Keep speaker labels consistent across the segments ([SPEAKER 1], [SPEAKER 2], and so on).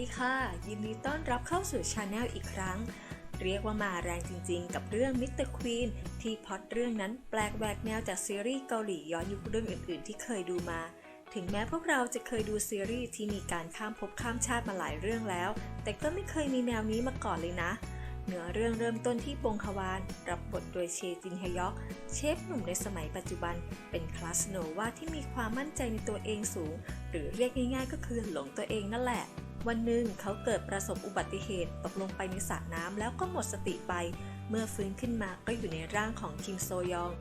[SPEAKER 1] ดีค่ะ ยินดีต้อนรับเข้าสู่ชาแนลอีกครั้ง เรียกว่ามาแรงจริงๆ กับเรื่องมิสเตอร์ควีนที่พอตเรื่องนั้นแปลกแหวกแนวจากซีรีส์เกาหลีย้อนยุคเรื่องอื่นๆ ที่เคยดูมา ถึงแม้พวกเราจะเคยดูซีรีส์ที่มีการข้ามภพข้ามชาติมาหลายเรื่องแล้ว แต่ก็ไม่เคยมีแนวนี้มาก่อนเลยนะเนื้อเรื่องเริ่มต้นที่บงฮวาน รับบทโดยเชจินฮยอก เชฟหนุ่มในสมัยปัจจุบัน เป็นคลาสโนวาที่มีความมั่นใจในตัวเองสูง หรือเรียกง่ายๆก็คือหลงตัวเองนั่นแหละ วันหนึ่งเขาเกิดประสบอุบัติเหตุตกลงไปในสระน้ำแล้วก็หมดสติไป เมื่อฟื้นขึ้นมาก็อยู่ในร่างของคิมโซยอง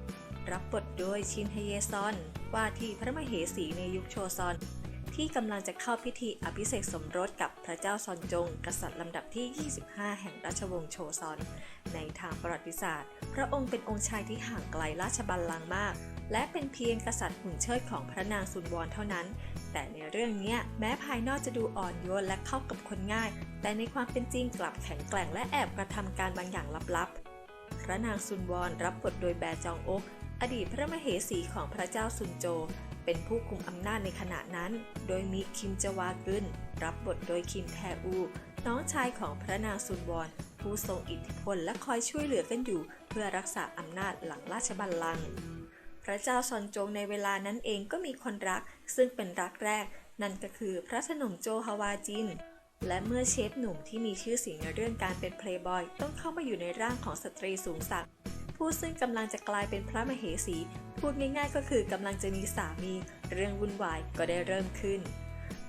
[SPEAKER 1] รับบทโดยชินเฮเยซอน ว่าที่พระมเหสีในยุคโชซอน ที่กำลังจะเข้าพิธีอภิเษกสมรสกับพระเจ้าซอนจง กษัตริย์ลำดับที่ 25 แห่งราชวงศ์โชซอน ในทางประวัติศาสตร์ พระองค์เป็นองค์ชายที่ห่างไกลราชบัลลังก์มาก และเป็นเพียงกษัตริย์หุ่นเชิดของพระนางซุนวอนเท่านั้น แต่ในเรื่องนี้แม้ภายนอกจะดูอ่อนโยนและเข้ากับคนง่าย แต่ในความเป็นจริงกลับแข็งแกร่งและแอบกระทำการบางอย่างลับๆ พระนางซุนวอนรับบทโดยแบจองอกอดีตพระมเหสีของพระเจ้าซุนโจ เป็นผู้คุมอำนาจในขณะนั้น โดยมีคิมจวากึนรับบทโดยคิมแทอู น้องชายของพระนางซุนวอนผู้ทรงอิทธิพลและคอยช่วยเหลือกันอยู่ เพื่อรักษาอำนาจหลังราชบัลลังก์พระเจ้าซอนจงในเวลานั้นเองก็มีคนรัก ซึ่งเป็นรักแรก นั่นก็คือพระสนมโจฮาวาจิน และเมื่อเชฟหนุ่มที่มีชื่อเสียงในเรื่องการเป็นเพลย์บอย ต้องเข้ามาอยู่ในร่างของสตรีสูงศักด ผู้ซึ่งกำลังจะกลายเป็นพระมเหสี พูดง่ายๆ ก็คือกำลังจะมีสามี เรื่องวุ่นวายก็ได้เริ่มขึ้น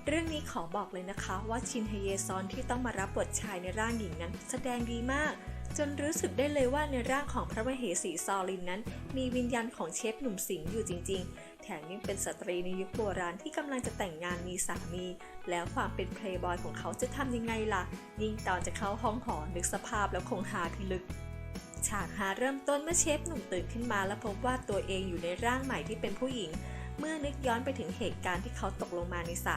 [SPEAKER 1] เรื่องนี้ขอบอกเลยนะคะ ว่าชินเฮเยซอนที่ต้องมารับบทชายในร่างหญิงนั้น แสดงดีมาก จนรู้สึกได้เลยว่าในร่างของพระมเหสีซอลินนั้น มีวิญญาณของเชฟหนุ่มสิงอยู่จริง ๆ แถมยังเป็นสตรีในยุคโบราณที่กำลังจะแต่งงานมีสามี แล้วความเป็นเพลย์บอยของเขาจะทำยังไงล่ะ ยิ่งตอนจะเข้าห้องหอนึกสภาพแล้วคงหาพิลึก ฉากหาเริ่มต้นเมื่อเชฟหนุ่มตื่นขึ้นมาแล้วพบว่าตัวเองอยู่ในร่างใหม่ที่เป็นผู้หญิง เมื่อนึกย้อนไปถึงเหตุการณ์ที่เขาตกลงมาในสระ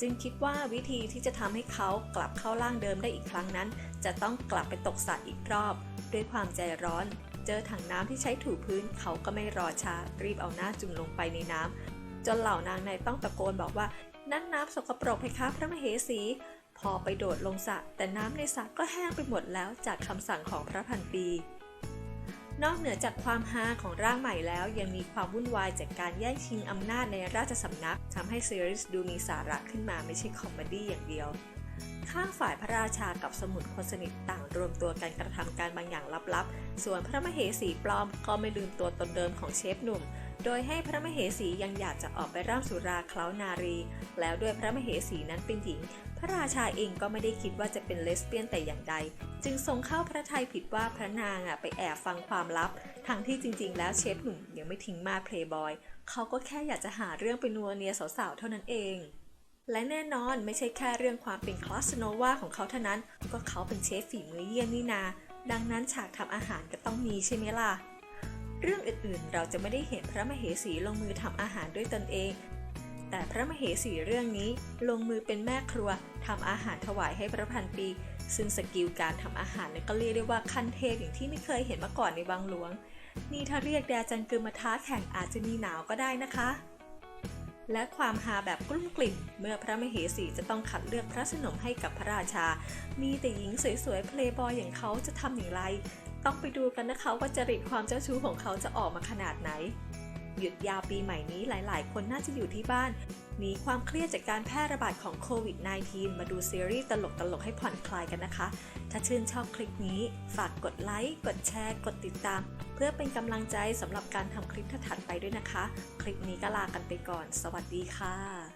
[SPEAKER 1] จึงคิดว่าวิธีที่จะทำให้เขากลับเข้าร่างเดิมได้อีกครั้งนั้น จะต้องกลับไปตกสระอีกรอบ ด้วยความใจร้อน เจอถังน้ำที่ใช้ถูพื้น เขาก็ไม่รอช้ารีบเอาหน้าจุ่มลงไปในน้ำจนเหล่านางในต้องตะโกนบอกว่านั่นน้ำสกปรกเพคะพระมเหสีพอไปโดดลงสระแต่น้ำในสระก็แห้งไปหมดแล้วจากคำสั่งของพระพันปี นอกเหนือจากความฮาของร่างใหม่แล้ว ยังมีความวุ่นวายจากการแย่งชิงอำนาจในราชสำนักทำให้ซีรีส์ดูมีสาระขึ้นมาไม่ใช่คอมเมดี้อย่างเดียว ข้างฝ่ายพระราชากับสมุนคนสนิทต่างรวมตัวกันกระทำการบางอย่างลับๆ ส่วนพระมเหสีปลอมก็ไม่ลืมตัวตนเดิมของเชฟหนุ่ม โดยให้พระมเหสียังอยากจะออกไปร่ำสุราเคล้านารี แล้วด้วยพระมเหสีนั้นเป็นหญิง พระราชาเองก็ไม่ได้คิดว่าจะเป็นเลสเบี้ยนแต่อย่างใด จึงทรงเข้าพระทัยผิดว่าพระนางอะไปแอบฟังความลับ ทั้งที่จริงๆ แล้วเชฟหนุ่มยังไม่ทิ้งมาเพลย์บอย เขาก็แค่อยากจะหาเรื่องไปนัวเนียสาวๆ เท่านั้นเองและแน่นอนไม่ใช่แค่เรื่องความเป็นคลาสโนวาของเขาเท่านั้น ก็เขาเป็นเชฟฝีมือเยี่ยมนี่นา ดังนั้นฉากทำอาหารก็ต้องมีใช่ไหมล่ะ เรื่องอื่นๆ เราจะไม่ได้เห็นพระมเหสีลงมือทำอาหารด้วยตนเอง แต่พระมเหสีเรื่องนี้ลงมือเป็นแม่ครัวทำอาหารถวายให้พระพันปี ซึ่งสกิลการทำอาหารเนี่ยก็เรียกได้ว่าขั้นเทพอย่างที่ไม่เคยเห็นมาก่อนในวังหลวง นี่ถ้าเรียกแดจันกึมมาท้าแข่งอาจจะมีหนาวก็ได้นะคะและความฮาแบบกลุ้มกลิ่มเมื่อพระมเหสีจะต้องคัดเลือกพระสนมให้กับพระราชา มีแต่หญิงสวยๆเพลย์บอยอย่างเขาจะทำอย่างไร ต้องไปดูกันนะคะว่าจริตความเจ้าชู้ของเขาจะออกมาขนาดไหน หยุดยาวปีใหม่นี้หลาย ๆ คนน่าจะอยู่ที่บ้านหนีความเครียดจากการแพร่ระบาดของโควิด -19 มาดูซีรีส์ตลกๆให้ผ่อนคลายกันนะคะ ถ้าชื่นชอบคลิปนี้ ฝากกดไลค์ กดแชร์ กดติดตาม เพื่อเป็นกำลังใจสำหรับการทำคลิปถัดไปด้วยนะคะ คลิปนี้ก็ลากันไปก่อน สวัสดีค่ะ